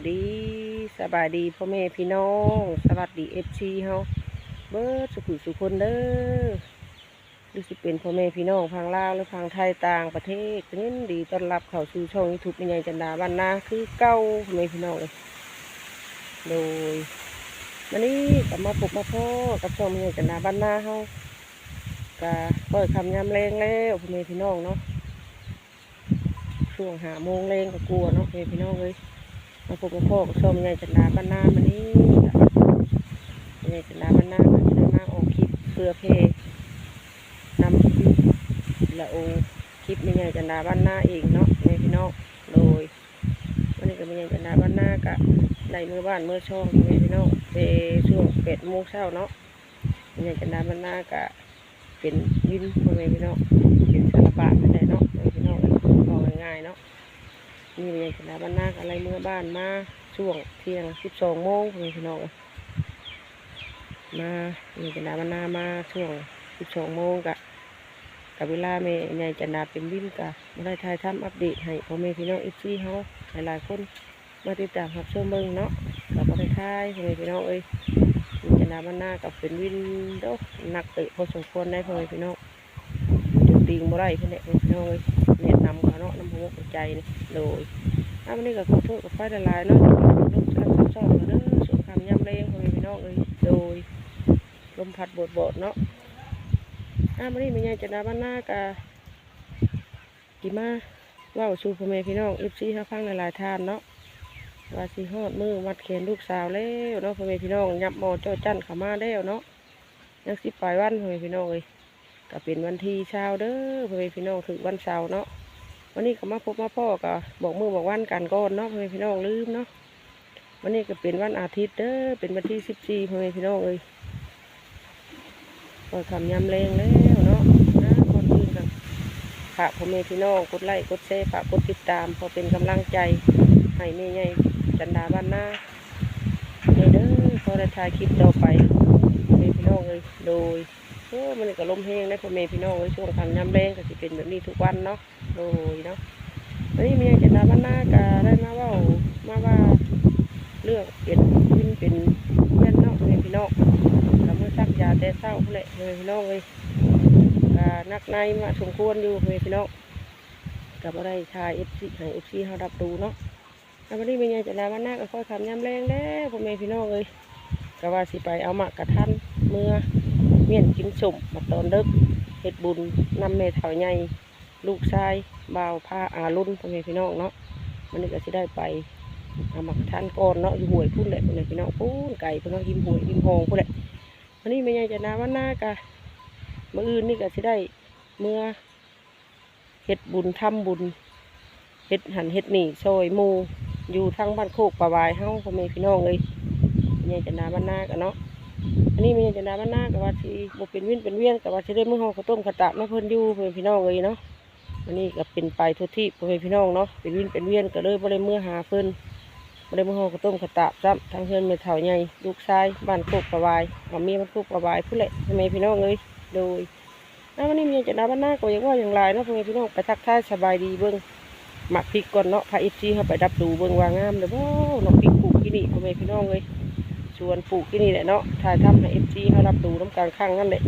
ายดีสบายดีพ่อแม่พี่น้อง สวัสดีเอฟซีเฮาเบิร์ดสุขุสุคนเด้อหรือสิเป็นพ่อแม่พี่น้องพังลาวหรือพังไทยต่างประเทศก็ยินดีต้อนรับเข้าสู่ช่องยูทูบเป็นใหญ่จันดาบ้านนาคือเก้าพ่อแม่พี่น้องเลยโดยวันนี้กลับมาพบมาพ่อกับช่องเป็นใหญ่จันดาบ้านนาเฮากะเปิดคำยำแรงแล้วพ่อแม่พี่น้องเนาะช่วงหาโมงแรงก็กลัวเนาะพ่อแม่พี่น้องเลย มาพบกับพ่อกับชมยายจันดาบ้านนามันนี้ยายจันดาบ้านนามันได้มาออกคลิปเพื่อเพนำละองคลิปมียายจันดาบ้านนาเองเนาะในพี่น้องโดยวันนี้ก็มียายจันดาบ้านนากะได้มือบ้านมือช่องในพี่น้องเปช่วงเป็ดโมงเช้าเนาะมียายจันดาบ้านนากะเป็นยินพ่อแม่พี่น้องเป็นสารบาไม่ได้เนาะพี่น้องบอกง่ายๆเนาะ นี่เป็นยังคณะบ้านนาคอะไรเมื่อบ้านมาช่วงเที่ยงสิบสองโมงพี่น้องเอ้ยมานี่คณะบ้านนามาช่วงสิบสองโมงกะกับเวลาแม่ใหญ่จันดาเป็นวินกะมาได้ถ่ายทำอัปเดตให้พ่อแม่พี่น้องอีกซี่เฮาหลายๆคนมาติดตามรับชมเบิ่งเนาะกับมาได้ถ่ายพ่อแม่พี่น้องเอ้ยนี่จันดาบ้านนากับเป็นวินโดหนักเตะพอสมควรได้พ่อแม่พี่น้องจุดตีงบ่ได้เพื่อนเนี่ยพี่น้องเอ้ย นะนำเขาเนาะน้ำหัวใจนี่โดยถ้าวันนี้ก็ขอโทษกับไฟละลายเนาะลูกชันซับซ้อนเด้อส่วนคำย่ำแรงของพี่น้องเลยโดยลมพัดบดบดเนาะถ้าวันนี้มีไงจะนาบ้านหน้ากะกี่มาว่าสูพ่อแม่พี่น้องเอฟซีเขาฟังหลายทานเนาะว่าสิฮอดมือมัดแขนลูกสาวแล้วเนาะพ่อแม่พี่น้องยับหมอเจ้าจันขามาแล้วเนาะยังสิปลายวันพ่อแม่พี่น้องเลยก็เป็นวันที่เช้าเด้อพ่อแม่พี่น้องถึงวันเสาร์เนาะ วันนี้ก็มาพบมาพ่อก็บอกมือบอกวันกันก่อนเนาะพ่อแม่พี่น้องลืมเนาะวันนี้ก็เป็นวันอาทิตย์เด้อเป็นวันที่สิบสี่พ่อแม่พี่น้องเอ้ยก็ทำยำแรงแล้วเนาะนะก่อนอื่นกันฝากพ่อแม่พี่น้องกดไลค์กดแชร์ฝากกดติดตามพอเป็นกำลังใจให้แม่ใหญ่จันดาบ้านหน้าเด้อเด้อพอได้ถ่ายคลิปต่อไปพ่อแม่พี่น้องเลยโดยโอ้มันก็ลมแห้งได้พ่อแม่พี่น้องไว้ช่วงทางย้ำแรงก็จะเป็นแบบนี้ทุกวันเนาะ โดยเนาะวันนี้มีอย่างจะดาบ้านหน้ากาได้มาว่ามาว่าเรื่องเป็นขึ้นเป็นเพื่อนเนาะพ่อแม่พี่น้องกับเมื่อซักยาแต่เศร้าพุ่นแหละพ่อแม่พี่น้องเลยกานักในมาสมควรอยู่พ่อแม่พี่น้องกับอะไรชายเอฟซีให้เอฟซีเขารับดูเนาะแล้ววันนี้มีอย่างจะดาบ้านหน้าก็ค่อยคำย้ำแรงแล้วพ่อแม่พี่น้องเลยก็ว่าสิไปเอาหมากกระทันเมื่อเมียนกินสมมาตอนเด็กเฮ็ดบุญนำแม่เฒ่าใหญ่ ลูกชายบ่าวพาอารุ่นพ่อแม่พี่น้องเนาะมันนี่ก็สิได้ไปเอามาทานก่อนเนาะอยู่หวยพุ่นแหละพ่อแม่พี่น้องพุ่นไก่พุ่นเนาะหิมห้วยหิมหงพุ่นแหละวันนี้แม่ใหญ่จะนาวันหน้ากะมืออื่นนี่ก็สิได้เมื่อเฮ็ดบุญทำบุญเฮ็ดหันเฮ็ดนี่ซอยมูอยู่ทางบ้านโคกป่าวายเฮาพ่อแม่พี่น้องเลยแม่ใหญ่จะนาวันหน้ากันเนาะอันนี้มีจันดาบ้านนากับว่าที่บเป็นวิ่นเป็นเวียนกับว่าที่ได้มือห้องข้าวต้มข้าวตากมาเพิ่นอยู่เพื่อนพี่น้องเลยเนาะ อันนี้ก็เป็นไปทุกที่พ่อนพี่น้องเนาะเป็นวินเป็นเวียนก็เลยบ่ได้มือหาเพิ่นบ่ได้มือหองข้าวต้มข้าวตาซ้ำทางเพื่อนเมถาใหญ่ลูกชายบ้านโคกประวายมามีบ้านโคกประวายผู้แหละทำไมพี่น้องเลยโดยอ้าววันนี้มีจันดาบ้านนาก็ยังว่าอย่างไรเนาะเพื่อนพี่น้องไปทักทายสบายดีเบิ้งหมักพริกก่อนเนาะพาอีซีเข้าไปดับดูเบิ้งว่างามเลยบ่เนาะพริกปลูกที่นี่เพื่อนพี่น้องเลยชวนปลูกที่นี่แหละเนาะถ่ายทำให้เอฟซีเขารับดูน้ำกลางข้างนั่นแหละ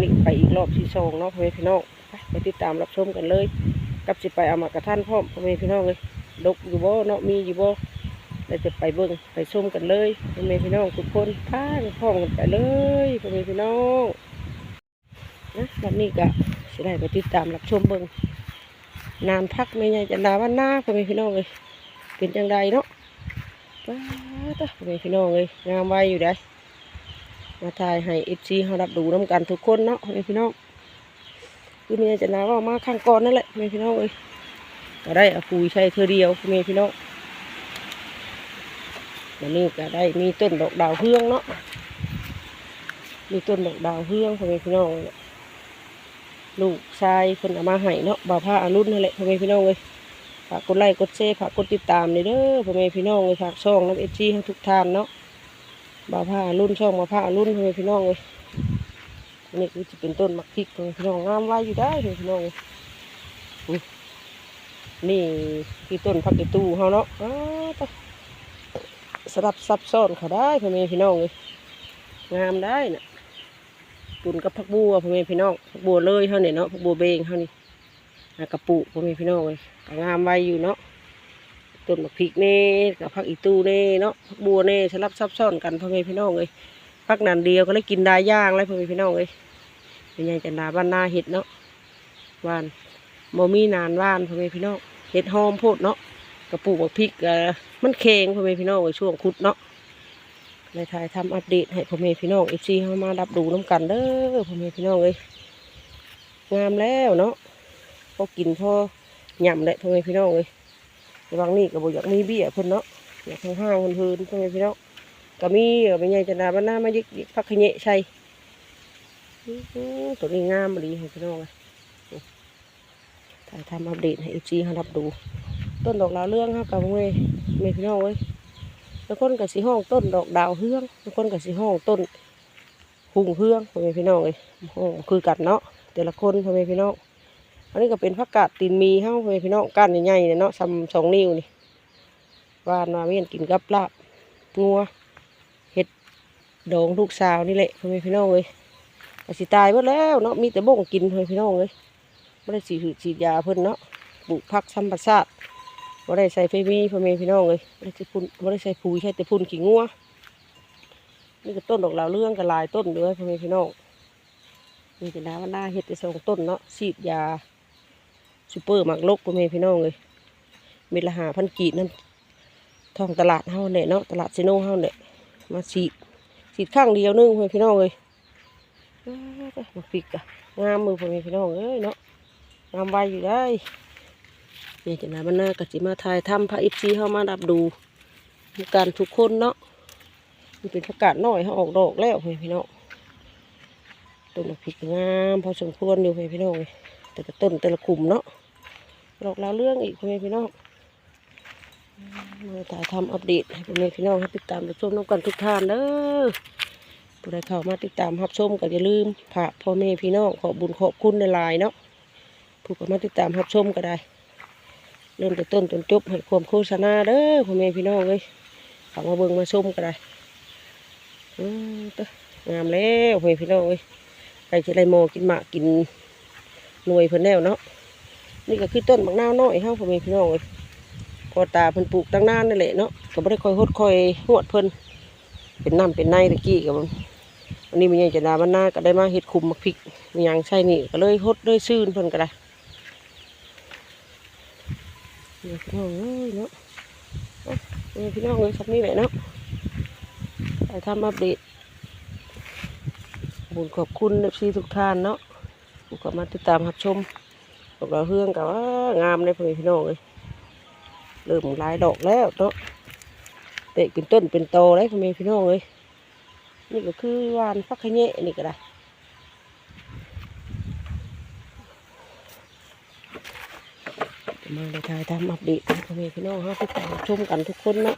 นี่ไปอีกรอบที่สองเนาะพ่อแม่พี่น้อง ไปติดตามรับชมกันเลย กับสิไปเอามากระท่านพ่อพ่อแม่พี่น้องเลยดกอยู่บ่เนาะมีอยู่บ่เราจะไปเบิ่งไปชมกันเลยพ่อแม่พี่น้องทุกคนพากันพร้อมกันไปเลยพ่อแม่พี่น้องนะวันนี้ก็สิได้ไปติดตามรับชมเบิ่งนานพักไม่ใหญ่จะนาวันหน้าพ่อแม่พี่น้องเลยเป็นจังใดเนาะป้าตะพ่อแม่พี่น้องเลยงามไว้อยู่ได้มาถ่ายให้เอฟซีเขารับดูน้ำกันทุกคนเนาะพ่อแม่พี่น้อง คือมีจะน้าว่ามาข้างก่อนนั่นแหละพ่อแม่พี่น้องเลยก็ได้อาปุ๋ยใช้เธอเดียวพ่อแม่พี่น้องวันนี้ก็ได้มีต้นดอกดาวเฮืองเนาะมีต้นดอกดาวเฮืองพ่อแม่พี่น้องเนี่ยลูกชายคนเอามาให้เนาะบ่าวผ้าอารุณนั่นแหละพ่อแม่พี่น้องเลยฝากกดไลค์กดแชร์ฝากกดติดตามเลยเด้อพ่อแม่พี่น้องเลยฝากช่องน้ำเอจีให้ทุกท่านเนาะบ่าวผ้ารุ่นช่องบ่าวผ้ารุ่นพ่อแม่พี่น้องเลย อันนี่คือจะเป็นต้นมักพริกพี่น้องงามไว้อยู่ได้พี่น้องนี่คือต้นผักกระตูเฮาเนาะสลับซับซ้อนเขาได้พ่อแม่พี่น้องเลยงามได้น่ะตุนกับผักบัวพ่อแม่พี่น้องผักบัวเลยเท่านี้เนาะผักบัวเบงเท่านี้แล้วกระปุพ่อแม่พี่น้องเลยงามไว้อยู่เนาะต้นมะพริกเน่กับผักอีตูเน่เนาะผักบัวเน่สลับซับซ้อนกันพ่อแม่พี่น้องเลยผักนันเดียวก็เลยกินได้ย่างเลยพ่อแม่พี่น้องเลย เป็นยังจันดาบ้านนาเห็ดเนาะหวานบ่มีนานหวานพ่อแม่พี่น้องเห็ดหอมโพดเนาะกระปุกบักพริกเออมันเค็งพ่อแม่พี่น้องในช่วงคุดเนาะเลยถ่ายทำอัปเดตให้พ่อแม่พี่น้องเอฟซีเข้ามารับดูน้ำกันเด้อพ่อแม่พี่น้องเลยงามแล้วเนาะพอกินพอหย่ำเลยพ่อแม่พี่น้องเลยระวังนี่กับบอยากมีเบี้ยเพิ่นเนาะอยากทางห้างเพิ่นๆพ่อแม่พี่น้องก็มีเออเป็นไงจะนาบ้านหน้ามายิกพักขะเนะใช่อื้อหือ ตัวนี้งามดีให้พี่น้องถ่ายทำอัปเดตให้เอฟซีเขารับดู ต้นดอกดาวเรื่องครับกับเว้ยเมพี่น้องเว้ยบางคนกับสีห้องต้นดอกดาวเฮืองบางคนกับสีห้องต้นหุงเฮืองพ่อแม่พี่น้องเลยห้องคือกันเนาะแต่ละคนพ่อแม่พี่น้องอันนี้ก็เป็นผักกาดตีนมีเฮ้าพ่อแม่พี่น้องก้านใหญ่ๆเนาะซ้ำสองนิ้วนี่วานมาเมียนกินกับลาบงัวเห็ดดองลูกสาวนี่แหละพ่อแม่พี่น้องเลย สิตายหมดแล้วเนาะมีแต่บ่งกินพ่อแม่พี่น้องเลยไม่ได้สีดฉีดยาเพิ่นเนาะปลูกผักซ้ำประสาทบ่ได้ใส่ไฟมีพ่อแม่พี่น้องเลยบ่ได้ใส่พุ่นบ่ได้ใส่ปุ๋ยใช้แต่พุ่นขี้งัวนี่ก็ต้นดอกลาวเรื่องก็หลายต้นเลยพ่อแม่พี่น้องนี่จะน้าว่าหน้าเฮ็ดแต่สองต้นเนาะฉีดยาซูเปอร์มักลกพ่อแม่พี่น้องเลยเม็ดละหาพันกีดนั่นทองตลาดเฮาเนี่ยเนาะตลาดเซโนเฮาเนี่ยมาฉีดฉีดข้างเดียวนึงพ่อแม่พี่น้องเลย มาปิกอะงามมือพ่อแม่พี่น้องเอ้ยเนาะงามไวอยู่ได้เนี่ยจะนามันน่ากะจิมาถ่ายทำพระอิปซีเข้ามาดับดูกันทุกคนเนาะมันเป็นประกาศหน้อยเขาออกดอกแล้วเพี่น้องต้นพริกงามพอสมควรอยู่เพี่น้องแต่ละต้นแต่ละกลุ่มเนาะดอกแลาวเรื่องอีกเพี่น้องมาถ่ายทำอัปเดตให้พ่อแม่พี่น้องให้ติดตามรับชมน้องกันทุกท่านเด้อ ผู้ใดเข้ามาติดตามรับชมก็อย่าลืมฝากพ่อแม่พี่น้องขอบุญขอบคุณในลายเนาะผู้เข้ามาติดตามรับชมก็ได้ เริ่มแต่ต้นจนจบให้ความโฆษณาเด้อพ่อแม่พี่น้องเลยเขับมาเบิ่งมาชมก็ได้อืมตะงามแล้วพ่อแม่พี่น้องเลยใครจะได้โมกินหมากกินหน่วยเพิ่นแนวเนาะนี่ก็คือต้นมะนาวน้อยเฮาพ่อแม่พี่น้องเลยพอตาเพิ่นปลูกตั้งนานนั่นแหละเนาะก็บ่ได้คอยหดคอยหวดเพิ่นเป็นน้ำเป็นในตะกี้กับ วันนี้มีหยังจะนาบ้านนาก็ได้มาเฮ็ดคุมมักพริกมีหยังใช่นี่ก็เลยหดเลยซื่นเพิ่นก็ได้เดี๋ยวพี่น้องเอ้ยเนาะเดี๋ยวพี่น้องเลยสักนี้แหละเนาะไปทำอัปเดตบุญขอบคุณเอฟซีทุกท่านเนาะผู้เข้ามาติดตามรับชมดอกดาเฮืองกับว่างามเลยพ่อแม่พี่น้องเลยเริ่มลายดอกแล้วเนาะเตะเป็นต้นเป็นโตเลยพ่อแม่พี่น้องเลย นี่ก็คือวานฟักขะเนะนี่ก็ได้มาเลยถ่ายทำอัปเดตพ่อแม่พี่น้องฮาติดตามชมกันทุกคนเนาะ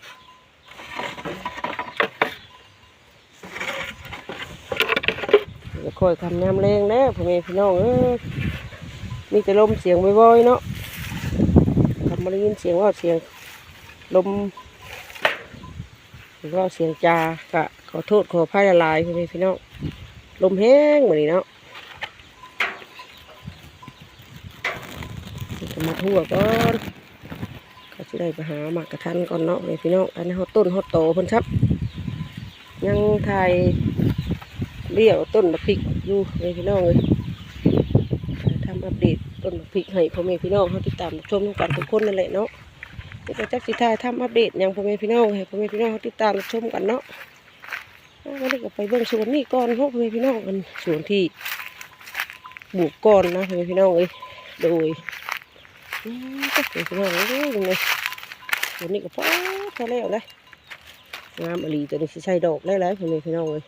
เดี๋ยวคอยคำยามแรงแล้วพ่อแม่พี่น้องเอ้ยมีแต่ลมเสียงบ่อยๆเนาะทำมาได้ยินเสียงว่าเสียงลมหรือว่าเสียงจากะ อโทษขออภัยละลายพ่อแม่พี่น้องลมแห้งเหมือนนี้เนาะจะมาทั่วก่อนก็จะได้ไปหาหมากกระทันก่อนเนาะเลยพี่น้องอันนี้เขาต้นเขาโตเพิ่นครับ ยังไทยเลี้ยวต้นมะพริกอยู่เลยพี่น้องเลยทำอัปเดตต้นมะพริกให้พ่อแม่พี่น้องเขาติดตามชมกันทุกคนนั่นแหละเนาะนี่ก็จักสิถ่ายทำอัปเดตย่างพ่อแม่พี่น้องให้พ่อแม่พี่น้องเขาติดตามชมกันเนาะ อ่าวันนี้ก็ไปเบิ่งสวนนี่ก่อนเพราะพ่อแม่พี่น้องกันสวนที่ปลูกก่อนนะพี่น้องเลยโดยอืมก็สวยงามเลยยังไงตัวนี้ก็พอพอแล้วเลยงามอหลีตัวนี้ใส่ดอกได้แล้วพี่น้องพี่น้องเลย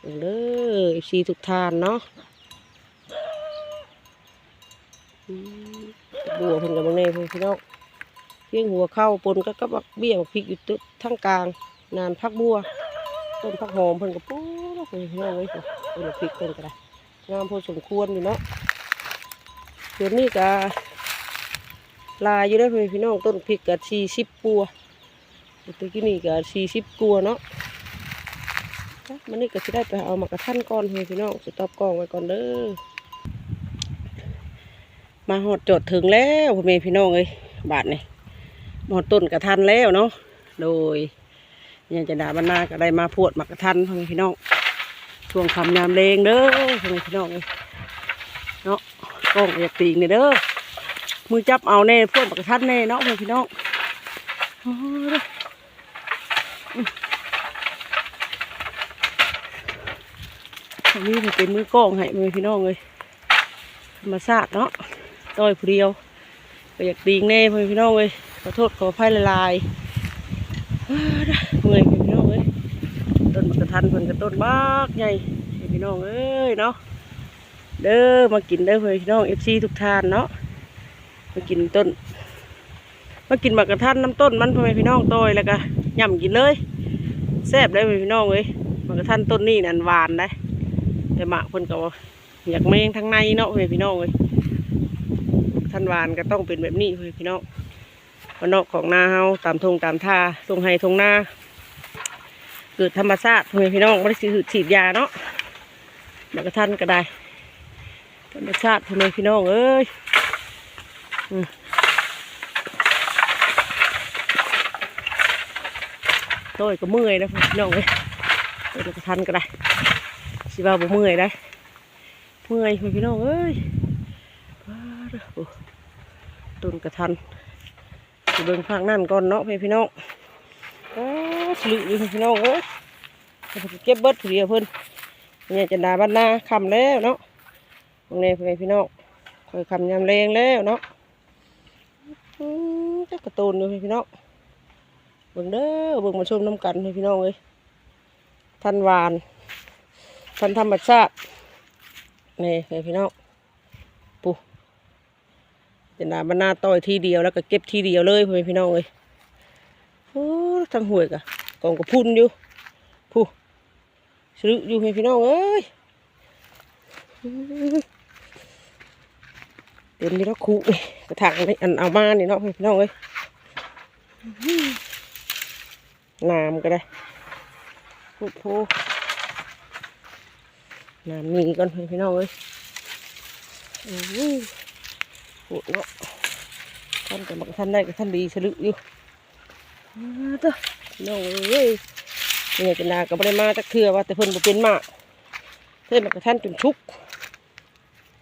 เอเลยซีทุกทานเนาะบัวเพิ่นกับบางเน่พี่น้องเพียงหัวเข้าปนก็กับบักเบี้ยบักพริกอยู่ทั้งกลาง นานพักบัว ต้นพักหอมเพิ่นก็ปู๊ดพี่น้องเลยต้นบักพริกเพิ่นก็ได้งามพอสมควรอยู่เนาะส่วนี้ก็ลายอยู่ได้อพี่น้องต้นพริกกับชีสิบปัวตัวกี้นี่ก็สี่สิบกว่าเนาะมันนี่ก็จะได้ไปเอามากระทันก่อนให้พี่น้องสต็อปกองไว้ก่อนเด้อมาหอดจดถึงแล้วพ่อแม่พี่น้องเอ้ยบาทนี่หอดต้นกระทันแล้วเนาะโดย ยังจะด่าบรรณาก็ได้มาพวดมากระทันพ่อแม่พี่น้องช่วงคำยามเลงเด้อพ่อแม่พี่น้องเอ้ยเนาะกล้องอยากตีงเนี่ยเด้อมือจับเอาแน่พวดมากระทันแน่เนาะพ่อแม่พี่น้องอันนี้มันเป็นมือกล้องให้มือพี่น้องเลยธรรมชาติเนาะต้อยผู้เดียวก็อยากตีงแน่พ่อพี่น้องเลยขอโทษขออภัยละลาย ต้นมากใหญ่พี่น้องเอ้ยเนาะเด้อมากินเด้อพ่อพี่น้องเอฟซีทุกท่านเนาะมากินต้น มากินหมากกระทันน้ำต้นมันพ่อแม่พี่น้องโตยแล้วก็ย่ำกินเลยแซ่บเลยพ่อแม่พี่น้องเอ้ยหมากกระทันต้นนี่นั่นหวานได้แต่หมากเพิ่นก็อยากแมงทางในเนาะพี่น้องเอ้ยทันหวานก็ต้องเป็นแบบนี้พ่อแม่พี่น้องวันนอกของนาเฮาตามทงตามท่าทงไฮทงนา เกิดธรรมชาติพ่อแม่พี่น้องไม่ได้ฉีดฉีดยาเนาะหมากระทันก็ได้ ธรรมชาติพ่อแม่พี่น้องเอ้ยโต้ยก็เมื่อยนะพี่น้องเอ้ยต้ยก็ทันก็ได้สิว่าบ่เมื่อยได้เมื่อยพี่น้องเอ้ยต้นกระทันเบิ่งภาคนั่นก่อนเนาะพี่น้องโอ้ สลุอยู่พี่น้องเอ้ยเก็บเบิดผู้เดียวเพิ่นเนี่ยจะดาบ้านนาคำแล้วเนาะตรงนี้พี่น้องคอยคำยำแรงแล้วเนาะจักกระตูนอยู่พี่น้องเบิ่งเด้อเบิ่งมาชมน้ำกันพี่น้องเอ้ยทันวานทันธรรมชาตินี่ให้พี่น้องปูจะนาบรรณาต่อยทีเดียวแล้วก็เก็บทีเดียวเลยพี่น้องเอ้ยโอ้ทั้งห่วยกะ กองกระพุนอยู่ผู้ซื้ออยู่ให้พี่น้องเอ้ยเต็มนี่แล้วคุกระถางนี่อันเอามานี่เนาะให้พี่น้องเอ้ยน้ำก็ได้พูดพูน้ำมีก่อนพี่น้องเอ้ยโอ้ยพูดเนาะท่านกับบักท่านได้กับท่านดีสลึกอยู่อ้าวเด้อะ น้องเอ้ยเนี่ยจะนาก็บ่ได้มาจักเทื่อว่าแต่เพิ่นบ่เป็นมากเพิ่นมากับท่านจนชุก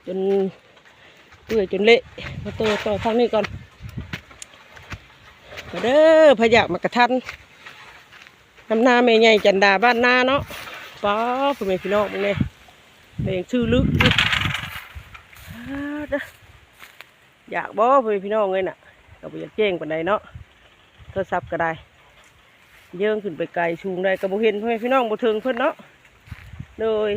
จนเปื่อยจนเละมาตัวต่อทางนี้ก่อนมาเด้อพยากมากระทันน้ำหน้าแม่ใหญ่จันดาบ้านนาเนาะป้าพ่อแม่พี่น้องมึงเนี่ยเพลงชื่อลึกอยาเด้ออยากบ่พ่อแม่พี่น้องเลยน่ะก็บ่อยากแจ้งปานใดเนาะโทรศัพท์ก็ได้ เยื่องขึ้นไปไกลชูงได้ก็บ่เห็นพ่อแม่พี่น้องบ่ถึงเพิ่นเนาะเลย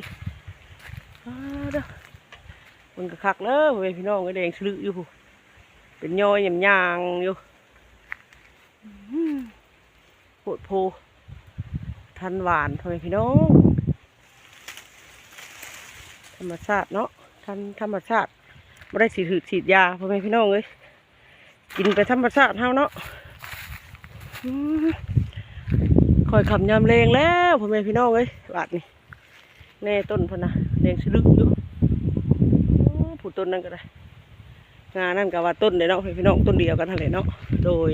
มันก็คักเด้อพ่อแม่พี่น้องก็แดงชื่อลึกอยู่เป็นย่อยหยำยางอยู่อื้อโหดโพทันหวานพ่อแม่พี่น้องธรรมชาติเนาะทันธรรมชาติไม่ได้ฉีดหืดฉีดยาพ่อแม่พี่น้องเลยกินไปธรรมชาติเฮาเนาะอื คอยขำยำเลงแล้วพ่อแม่พี่น้องเลยบาดนี่แน่ต้นพนะแดงสลึกอยู่ผูต้นนั่นก็ได้งานนั่นก็ว่าต้นเลยเนาะพ่อแม่พี่น้องต้นเดียวกันทั้งเลยเนาะโดย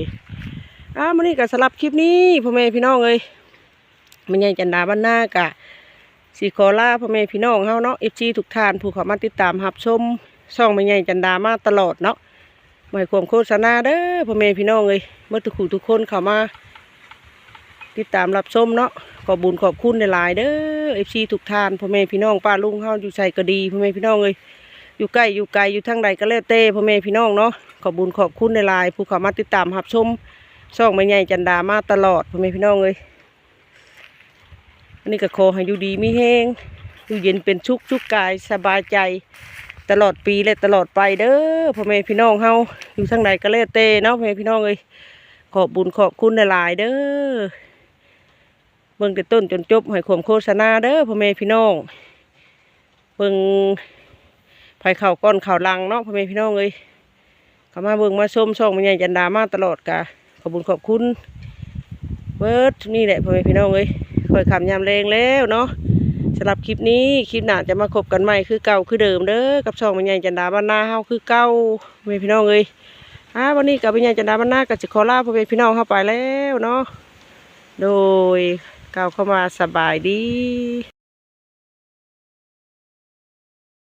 อ้ามันนี่ก็สลับคลิปนี้พ่อแม่พี่น้องเลยมันใหญ่จันดาบ้านนากะสีขอลาพ่อแม่พี่น้องเฮาเนาะเอฟซีทุกท่านผู้เข้ามาติดตามรับชมช่องมันใหญ่จันดามาตลอดเนาะไม่ให้ความโฆษณาเด้อพ่อแม่พี่น้องเลยเมื่อทุกคู่ทุกคนเข้ามา ติดตามรับชมเนาะขอบุญขอบคุณหลายเด้อเอฟซีทุกท่านพ่อแม่พี่น้องป้าลุงเฮาอยู่ใส่ก็ดีพ่อแม่พี่น้องเลยอยู่ใกล้อยู่ไกลอยู่ทางใดก็แล้วแต่พ่อแม่พี่น้องเนาะขอบุญขอบคุณหลายผู้เข้ามาติดตามรับชมช่องมันใหญ่จันดามาตลอดพ่อแม่พี่น้องเลยอันนี้ก็ขอให้อยู่ดีมีแห้งอยู่เย็นเป็นชุกชุกกายสบายใจตลอดปีและตลอดไปเด้อพ่อแม่พี่น้องเฮาอยู่ทางใดก็แล้วแต่เนาะพ่อแม่พี่น้องเอ้ยขอบบุญขอบคุณหลายเด้อ เบิ่งแต่ต้นจนจบให้ความโฆษณาเด้อพ่อแม่พี่น้องเบิ่งไผเข่าก้อนเข่าลังเนาะพ่อแม่พี่น้องเอ้ยเข้ามาเบิ่งมาชมช่องมันใหญ่จันดามาตลอดกะขอบุญขอบคุณเบิร์ดนี่แหละพ่อแม่พี่น้องเอ้ยคอยขำยามแรงแล้วเนาะสำหรับคลิปนี้คลิปหน้าจะมาคบกันใหม่คือเก่าคือเดิมเด้อกับช่องแม่ใหญ่จันดาบ้านนาเฮาคือเก่าพ่อแม่พี่น้องเอ้ยอ่าวันนี้กับแม่ใหญ่จันดาบ้านนาก็จะขอลาพ่อแม่พี่น้องเข้าไปแล้วเนาะโดย กล่าเข้ามาสบายดี